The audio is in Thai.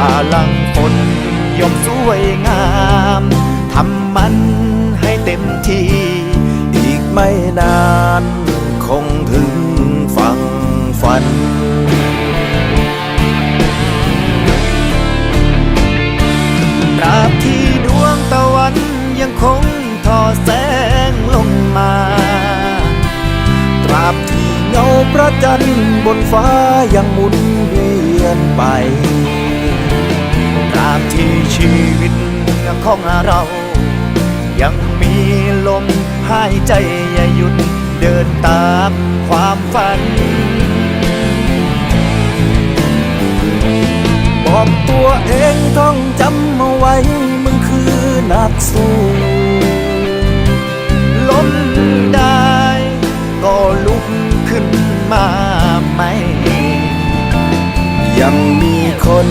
พลังคนย่อมสวยงามทำมันให้เต็มที่ อีกไม่นาน คงถึงฝั่งฝันตราบที่ดวงตะวันยังคงทอแสงลงมาตราบที่เงาพระจันทร์บนฟ้ายังหมุนเวียนไป ชีวิตของเรา ยังมีลมหายใจอย่าหยุดเดินตามความฝัน บอกตัวเองท่องจำเอาไว้ มึงคือนักสู้ล้มได้ก็ลุกขึ้นมาใหม่ ยังมีคน